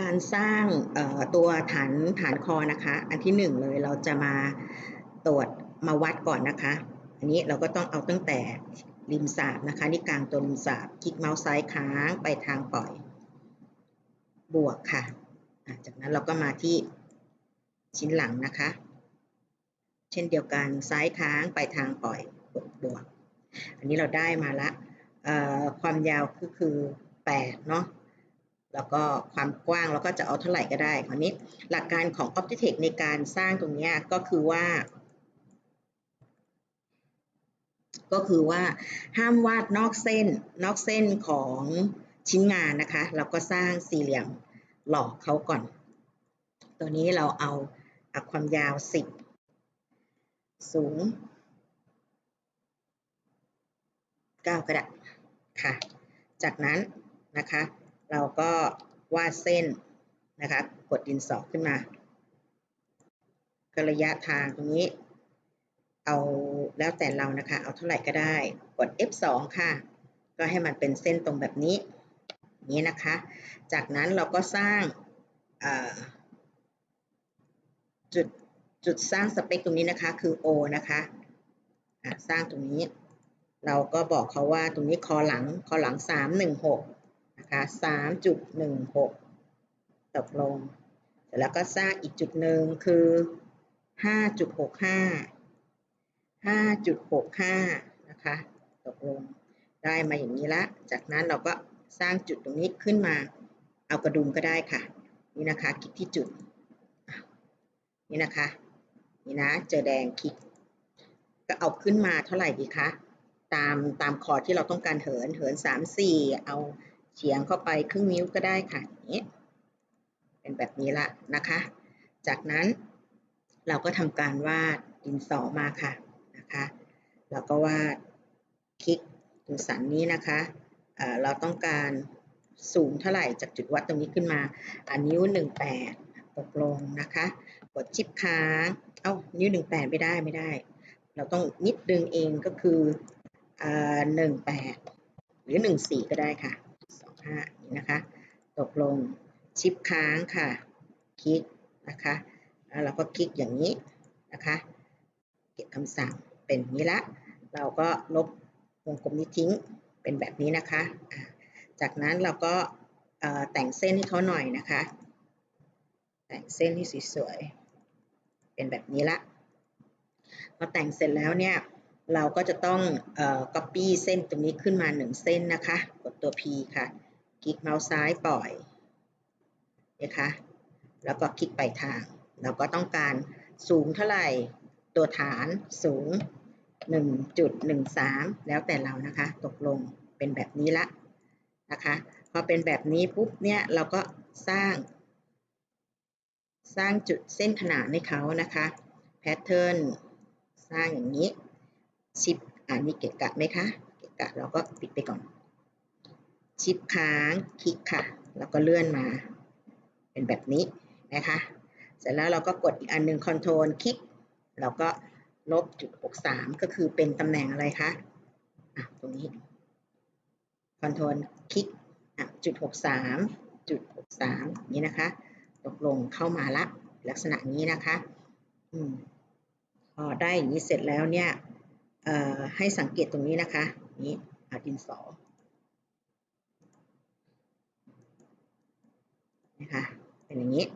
การสร้างตัวฐานฐานคอนะคะ อันที่หนึ่งเลยเราจะมาตรวจมาวัดก่อนนะคะ อันนี้เราก็ต้องเอาตั้งแต่ริมสาบนะคะนี่กลางตัวริมสาบคลิกเมาส์ซ้ายค้างไปทางปล่อย บวกค่ะจากนั้นเราก็มาที่ชิ้นหลังนะคะ เช่นเดียวกันซ้ายค้างไปทางปล่อยบวกบวก อันนี้เราได้มาละความยาวก็คือ8เนาะ แล้วก็ความกว้างเราก็จะเอาเท่าไหร่ก็ได้คราวนี้ หลักการของ Optitech ในการสร้างตรงนี้ก็คือว่า ก็คือว่าห้ามวาดนอกเส้นนอกเส้นของชิ้นงานนะคะ เราก็สร้างสี่เหลี่ยมหลอกเขาก่อน ตัวนี้เราเอาความยาว 10 สูง 9ก็ได้ค่ะ จากนั้นนะคะ เราก็วาดเส้นนะคะ กดดินสอขึ้นมาก็ระยะทางตรงนี้ เอาแล้วแต่เรานะคะ เอาเท่าไหร่ก็ได้ กด F2 ค่ะ ก็ให้มันเป็นเส้นตรงแบบนี้นี้นะคะ จากนั้นเราก็สร้างจุดจุดสร้างสเปคตรงนี้นะคะ คือ O นะคะะสร้างตรงนี้ เราก็บอกเขาว่าตรงนี้คอหลังคอหลัง 316 นะคะ3.16ตกลงแล้วก็สร้างอีกจุดหนึ่งคือ5.65 5.65นะคะตกลงได้มาอย่างนี้ละ จากนั้นเราก็สร้างจุดตรงนี้ขึ้นมา เอากระดุมก็ได้ค่ะ นี่นะคะคลิกที่จุด นี่นะคะ นี่นะ เจอแดงคลิก ก็เอาขึ้นมาเท่าไหร่ดีคะ ตามตามคอที่เราต้องการเหิน เหิน3 4เอา เฉียงเข้าไปครึ่งนิ้วก็ได้ค่ะนี้เป็นแบบนี้ละนะคะ จากนั้นเราก็ทำการวาดดินสอมาค่ะนะคะเราก็วาดคลิกตรงสันนี้นะคะเราต้องการสูงเท่าไหร่จากจุดวัดตรงนี้ขึ้นมาอันนิ้ว 18 ตกลงนะคะ กดชิปค้างเอา้านิ้ว 18 ไม่ได้ไม่ได้ เราต้องนิดดึงเองก็คือ 18 หรือ 14 ก็ได้ค่ะ นี่นะคะ ตกลงชิปค้างค่ะ คลิกนะคะแล้วเราก็คลิกอย่างนี้นะคะเก็บคำสั่งเป็นนี้ละ เราก็ลบวงกลมนี้ทิ้งเป็นแบบนี้นะคะ จากนั้นเราก็แต่งเส้นให้เขาหน่อยนะคะ แต่งเส้นที่สวยๆเป็นแบบนี้ละพอแต่งเสร็จแล้วเนี่ยเราก็จะต้องอ copy เส้นตรงนี้ขึ้นมา 1 เส้นนะคะ กดตัว P ค่ะ คลิกเมาส์ซ้ายปล่อยนะคะแล้วก็คลิกไปทาง เราก็ต้องการสูงเท่าไหร่ ตัวฐานสูง 1.13 แล้วแต่เรานะคะ ตกลงเป็นแบบนี้ละนะคะ พอเป็นแบบนี้ปุ๊บเนี่ยเราก็สร้าง สร้างจุดเส้นขนานให้เขานะคะแพทเทิร์นสร้างอย่างนี้ชิปอ่านี่เกะกะไหมคะ เกะกะเราก็ปิดไปก่อน ชิปค้างคลิกค่ะ แล้วก็เลื่อนมา เป็นแบบนี้นะคะ เสร็จแล้วเราก็กดอีกอันหนึ่งคอนโทรลคลิกเราก็ลบจุดหกสามก็คือเป็นตำแหน่งอะไรคะอะตรงนี้คอนโทรลคลิกอะจุดหกสามจุดหกสามนี้นะคะ ตกลงเข้ามาละลักษณะนี้นะคะ อืมพอได้อย่างนี้เสร็จแล้วเนี่ยให้สังเกตตรงนี้นะคะ นี้ดินสอ นะคะเป็นอย่างนี้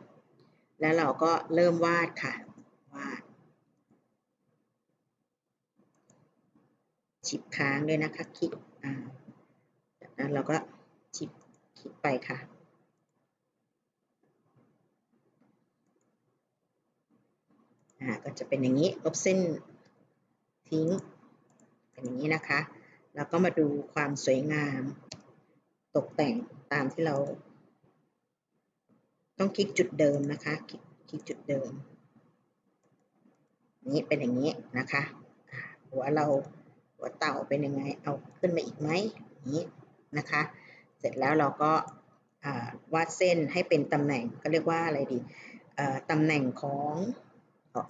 แล้วเราก็เริ่มวาดค่ะวาดชิปค้างด้วยนะคะคลิกอ่าจากนั้นเราก็ชิปคลิกไปค่ะอ่าก็จะเป็นอย่างนี้ลบเส้นทิ้งเป็นอย่างนี้นะคะ แล้วก็มาดูความสวยงาม ตกแต่งตามที่เรา ต้องคลิกจุดเดิมนะคะ คลิกคลิกจุดเดิม นี้เป็นอย่างนี้นะคะ หัวเราหัวเต่าเป็นยังไง เอาขึ้นมาอีกไหมนี้นะคะ เสร็จแล้วเราก็วาดเส้นให้เป็นตำแหน่งก็เรียกว่าอะไรดีตำแหน่งของ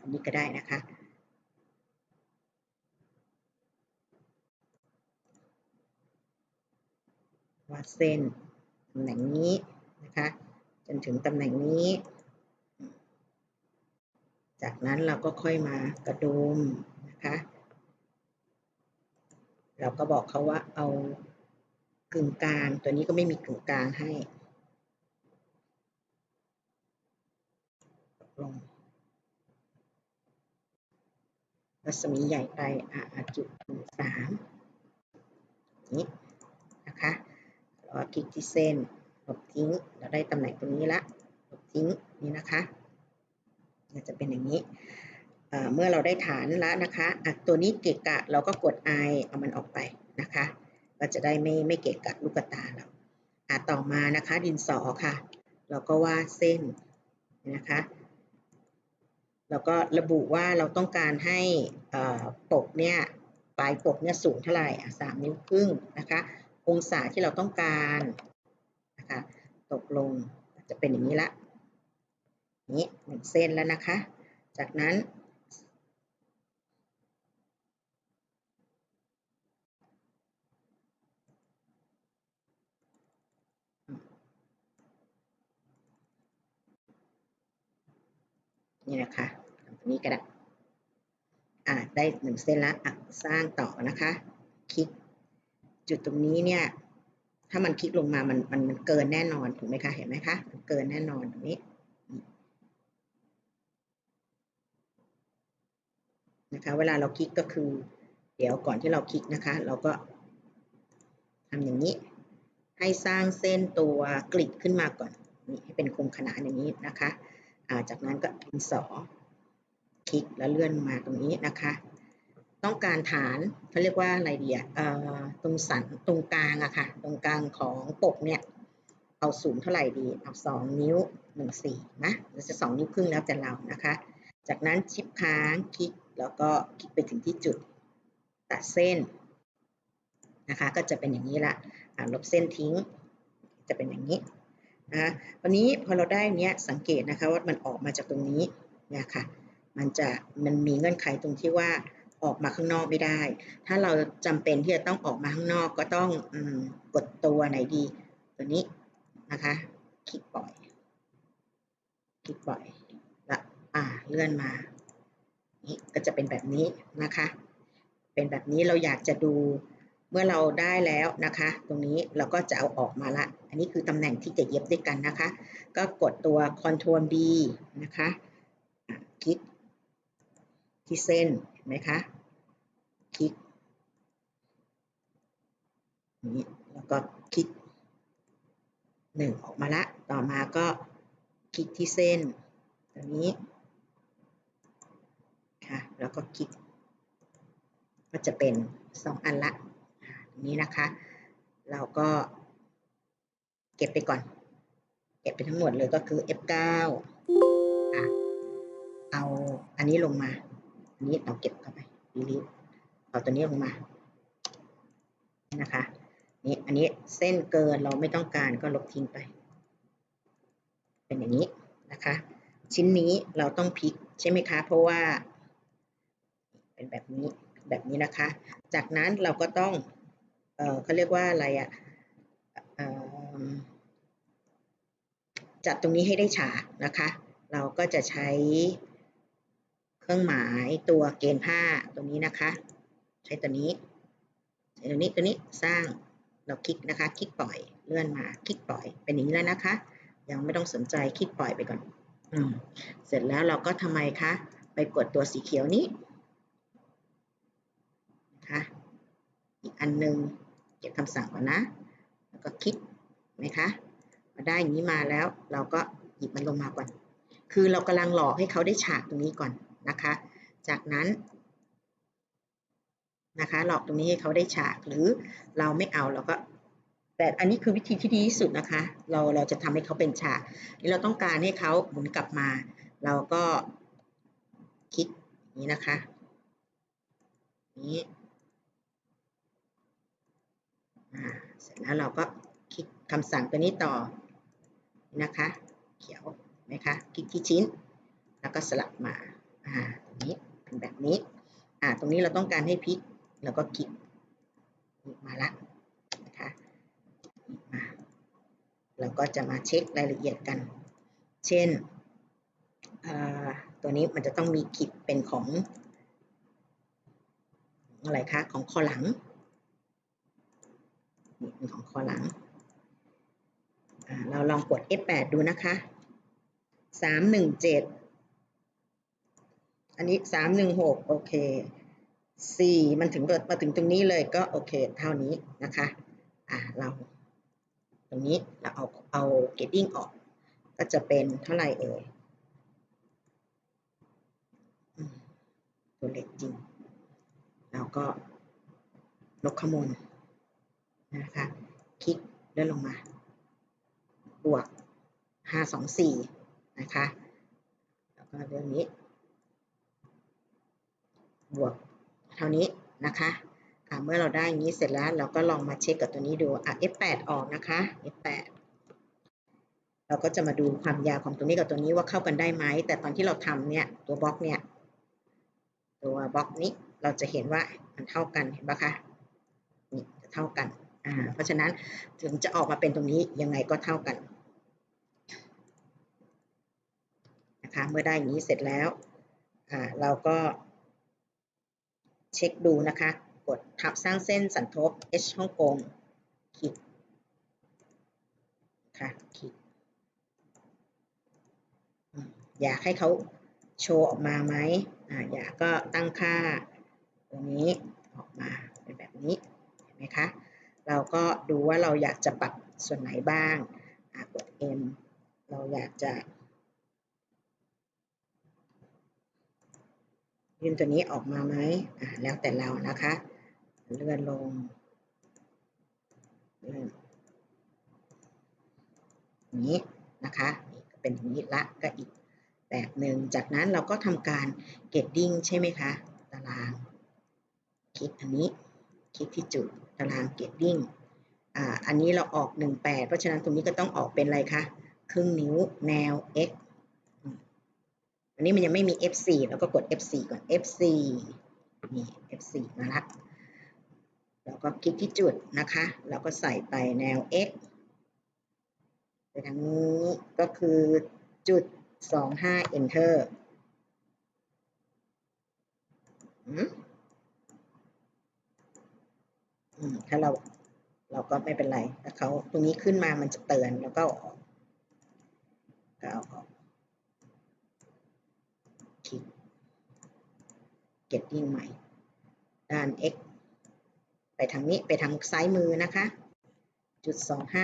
อันนี้ก็ได้นะคะ วาดเส้นตำแหน่งนี้นะคะ จนถึงตำแหน่งนี้ จากนั้นเราก็ค่อยมากระดุมนะคะ เราก็บอกเขาว่าเอากึ่งกลาง ตัวนี้ก็ไม่มีกึ่งกลางให้ลงรัศมีใหญ่ไปอะจุดหนึ่งสามนี้นะคะแล้วคลิกที่เส้น ลบทิ้ง เราได้ตำแหน่งตรงนี้ละลบทิ้งนี่นะคะจะเป็นอย่างนี้เมื่อเราได้ฐานแล้วนะคะะตัวนี้เกะกะเราก็กด I เอามันออกไปนะคะก็จะได้ไม่ไม่เกะกะลูกตาเราอะต่อมานะคะดินสอค่ะ เราก็วาดเส้นนะคะแล้วก็ระบุว่าเราต้องการให้ปกเนี่ยปลายปกเนี่ยสูงเท่าไหร่สามนิ้วครึ่งนะคะ องศาที่เราต้องการ นะคะ ตกลงจะเป็นอย่างนี้ละนี้หนึ่งเส้นแล้วนะคะ จากนั้น นี่นะคะตรงนี้ก็ได้อ่าได้หนึ่งเส้นละอะสร้างต่อนะคะ คลิกจุดตรงนี้เนี่ย ถ้ามันคลิกลงมามันมันมันเกินแน่นอนถูกไหมคะเห็นไหมคะมันเกินแน่นอนตรงนี้นะคะเวลาเราคลิกก็คือ เดี๋ยวก่อนที่เราคลิกนะคะ เราก็ทำอย่างนี้ ให้สร้างเส้นตัวกลิดขึ้นมาก่อนนี่ให้เป็นโครงขนานอย่างนี้นะคะจากนั้นก็ดินสอคลิกแล้วเลื่อนมาตรงนี้นะคะ ต้องการฐานเขาเรียกว่าอะไรดีอะตรงสันตรงกลางอะค่ะ ตรงกลางของปกเนี่ย เอาสูงเท่าไหร่ดี เอาสองนิ้วหนึ่งสี่นะหรือจะสองนิ้วครึ่งแล้วแต่เรานะคะ จากนั้นชิปค้างคลิกแล้วก็คลิกไปถึงที่จุดตัดเส้นนะคะ ก็จะเป็นอย่างนี้ละลบเส้นทิ้ง จะเป็นอย่างนี้นะวันนี้พอเราได้เนี้ยสังเกตนะคะว่ามันออกมาจากตรงนี้เนี่ยค่ะ มันจะมันมีเงื่อนไขตรงที่ว่า ออกมาข้างนอกไม่ได้ ถ้าเราจำเป็นที่จะต้องออกมาข้างนอกก็ต้องอกดตัวไหนดี ตัวนี้นะคะ คลิกปล่อย คลิกปล่อยแล้วอ่าเลื่อนมา นี่ก็จะเป็นแบบนี้นะคะ เป็นแบบนี้เราอยากจะดูเมื่อเราได้แล้วนะคะ ตรงนี้เราก็จะเอาออกมาละ อันนี้คือตำแหน่งที่จะเย็บด้วยกันนะคะ ก็กดตัว Ctrl B นะคะ คลิกที่เส้น ไหมคะคลิกนี้แล้วก็คลิกหนึ่งออกมาละ ต่อมาก็คลิกที่เส้นตัวนี้ค่ะแล้วก็คลิก ก็จะเป็นสองอันละนี้นะคะ เราก็เก็บไปก่อน เก็บไปทั้งหมดเลยก็คือ F9 อะเอาอันนี้ลงมา นนี้เราเก็บเข้าไป delete เอาตัวนี้ลงมานะคะนี่อันนี้เส้นเกินเราไม่ต้องการก็ลบทิ้งไป เป็นอย่างนี้นะคะ ชิ้นนี้เราต้องพลิกใช่ไหมคะ เพราะว่า เป็นแบบนี้แบบนี้นะคะ จากนั้นเราก็ต้อง เออเขาเรียกว่าอะไรอะจัดตรงนี้ให้ได้ฉากนะคะ เราก็จะใช้ เครื่องหมายตัวเกณฑ์ผ้าตรงนี้นะคะ ใช้ตัวนี้ใช้ตัวนี้ตัวนี้สร้างเราคลิกนะคะ คลิกปล่อยเลื่อนมา คลิกปล่อยเป็นอย่างนี้แล้วนะคะ ยังไม่ต้องสนใจคลิกปล่อยไปก่อนอืมเสร็จแล้วเราก็ทำไมคะไปกดตัวสีเขียวนี้นะคะอีกอันหนึ่งเก็บคำสั่งก่อนนะ แล้วก็คลิกไหมคะมาได้อย่างนี้มาแล้วเราก็หยิบมันลงมาก่อน คือเรากำลังหลอกให้เขาได้ฉากตรงนี้ก่อน นะคะ จากนั้นนะคะหลอกตรงนี้ให้เขาได้ฉากหรือเราไม่เอาเราก็ แต่อันนี้คือวิธีที่ดีที่สุดนะคะ เราเราจะทำให้เขาเป็นฉากนี่เราต้องการให้เขาหมุนกลับมา เราก็คลิกนี้นะคะนี้เสร็จแล้วเราก็คลิกคำสั่งตัวนี้ต่อนะคะ เขียวไหมคะคลิกที่ชิ้น แล้วก็สลับมา อ่าตรงนี้เป็นแบบนี้ อ่า ตรงนี้เราต้องการให้พลิกเราก็คลิกมาละนะคะมาเราก็จะมาเช็ครายละเอียดกัน เช่น ตัวนี้มันจะต้องมีขีดเป็นของอะไรคะ ของคอหลังนี่เป็นของคอหลัง เราลองกด F8 ดูนะคะ 317 อันนี้316โอเค4มันถึงมาถึงตรงนี้เลยก็โอเคเท่านี้นะคะ อ่าเราตรงนี้เราเอาเอาเกตติ้งออก ก็จะเป็นเท่าไหร่เอ่ยตัวเล็กจริงแล้วก็ลบขโมยนะคะ คลิกเลื่อนลงมา บวก 524 นะคะ แล้วก็เรื่องนี้ บวกเท่านี้นะคะเมื่อเราได้อย่างนี้เสร็จแล้วเราก็ลองมาเช็คกับตัวนี้ดูอะ F8 ออกนะคะ F8 เราก็จะมาดูความยาวของตัวนี้กับตัวนี้ว่าเข้ากันได้ไหม แต่ตอนที่เราทำเนี่ยตัวบล็อกเนี่ยตัวบล็อกนี้เราจะเห็นว่ามันเท่ากันเห็นปะคะนี่จะเท่ากันอ่าเพราะฉะนั้นถึงจะออกมาเป็นตรงนี้ยังไงก็เท่ากันนะคะเมื่อได้อย่างนี้เสร็จแล้วอ่าเราก็ เช็คดูนะคะ กดทับสร้างเส้นสันทบ H ฮ่องกงคลิกค่ะคลิกอยากให้เขาโชว์ออกมาไหมอ่าอยากก็ตั้งค่าตรงนี้ออกมาเป็นแบบนี้เห็นไหมคะ เราก็ดูว่าเราอยากจะปรับส่วนไหนบ้างกด M เราอยากจะ ยื่นตัวนี้ออกมาไหมแล้วแต่เรานะคะ เลื่อนลงเลื่อนนี้นะคะนี่ก็เป็นอย่างนี้ละก็อีกแบบหนึ่งจากนั้นเราก็ทำการเกตติ้งใช่ไหมคะ ตาราง คลิกอันนี้ คลิกที่จุดตารางเกตติ้งอ่าอันนี้เราออก 18 เพราะฉะนั้นตรงนี้ก็ต้องออกเป็นอะไรคะ ครึ่งนิ้วแนว x อันนี้มันยังไม่มี F4 แล้วก็กด F4 ก่อน F4 นี่ F4 มาละแล้วก็คลิกที่จุดนะคะ แล้วก็ใส่ไปแนว X ไปทางนี้ก็คือจุด 25 Enter อืมถ้าเราเราก็ไม่เป็นไร ถ้าเขาตรงนี้ขึ้นมามันจะเตือนแล้วก็ออกก็เอาออกคลิก Getting ใหม่ ด้าน x ไปทางนี้ไปทางซ้ายมือนะคะ จุด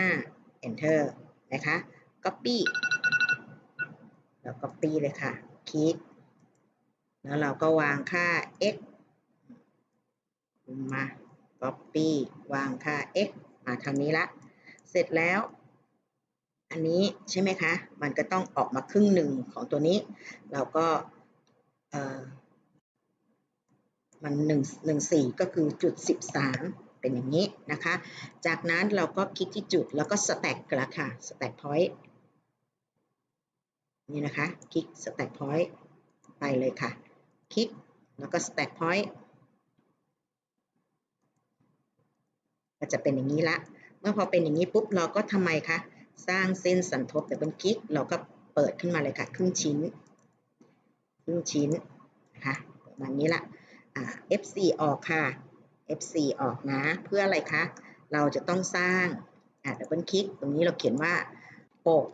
25 enter นะคะ copy แล้ว copy เลยค่ะ คลิก แล้วเราก็วางค่า x มา copy วางค่า x มาทางนี้ละ เสร็จแล้ว อันนี้ใช่ไหมคะ มันก็ต้องออกมาครึ่งหนึ่งของตัวนี้ เราก็ มันหนึ่งหนึ่งสี่ก็คือจุดสิบสามเป็นอย่างนี้นะคะ จากนั้นเราก็คลิกที่จุดแล้วก็สแต็กกละค่ะสแต็กพอยต์นี่นะคะ คลิกสแต็กพอยต์ไปเลยค่ะ คลิกแล้วก็สแต็กพอยต์ก็จะเป็นอย่างนี้ละ เมื่อพอเป็นอย่างนี้ปุ๊บเราก็ทำไมคะ สร้างเส้นสันทบแต่เป็นคลิกเราก็เปิดขึ้นมาเลยค่ะ ครึ่งชิ้น ครึ่งชิ้นนะคะประมาณนี้ละ อ่า F4 ออกค่ะ F4 ออกนะ เพื่ออะไรคะ เราจะต้องสร้างอ่าดับเบิลคลิกตรงนี้เราเขียนว่าปก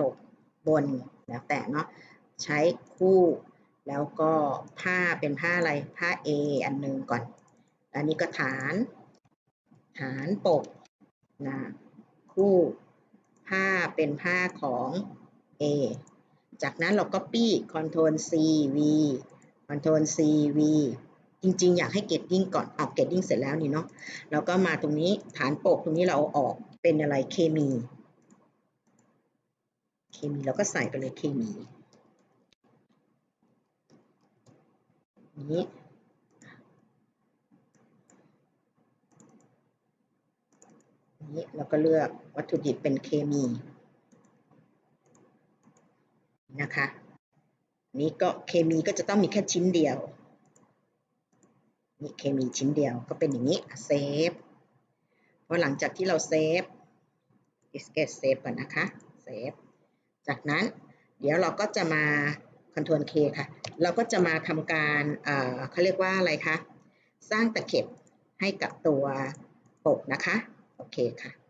ตกบนแล้วแต่เนาะใช้คู่ แล้วก็ผ้าเป็นผ้าอะไรผ้า A อันหนึ่งก่อน อันนี้ก็ฐาน ฐานปกนะคู่ผ้าเป็นผ้าของ A จากนั้นเราก็ปี้ Ctrl C V Ctrl C V จริงๆ อยากให้เกตติ้งก่อนเอาเกตติ้งเสร็จแล้วนี่เนาะแล้วก็มาตรงนี้ฐานปกตรงนี้เราเอาออกเป็นอะไรเคมี เคมีเราก็ใส่ไปเลยเคมีนี้นี้เราก็เลือกวัตถุดิบเป็นเคมีนะคะ นี่ก็เคมีก็จะต้องมีแค่ชิ้นเดียวนี่เคมีชิ้นเดียวก็เป็นอย่างนี้เซฟพอหลังจากที่เราเซฟ escape save ก่อนนะคะ save จากนั้นเดี๋ยวเราก็จะมา Ctrl K ค่ะ เราก็จะมาทำการเอ่อเขาเรียกว่าอะไรคะ สร้างตะเข็บให้กับตัวปกนะคะ โอเคค่ะ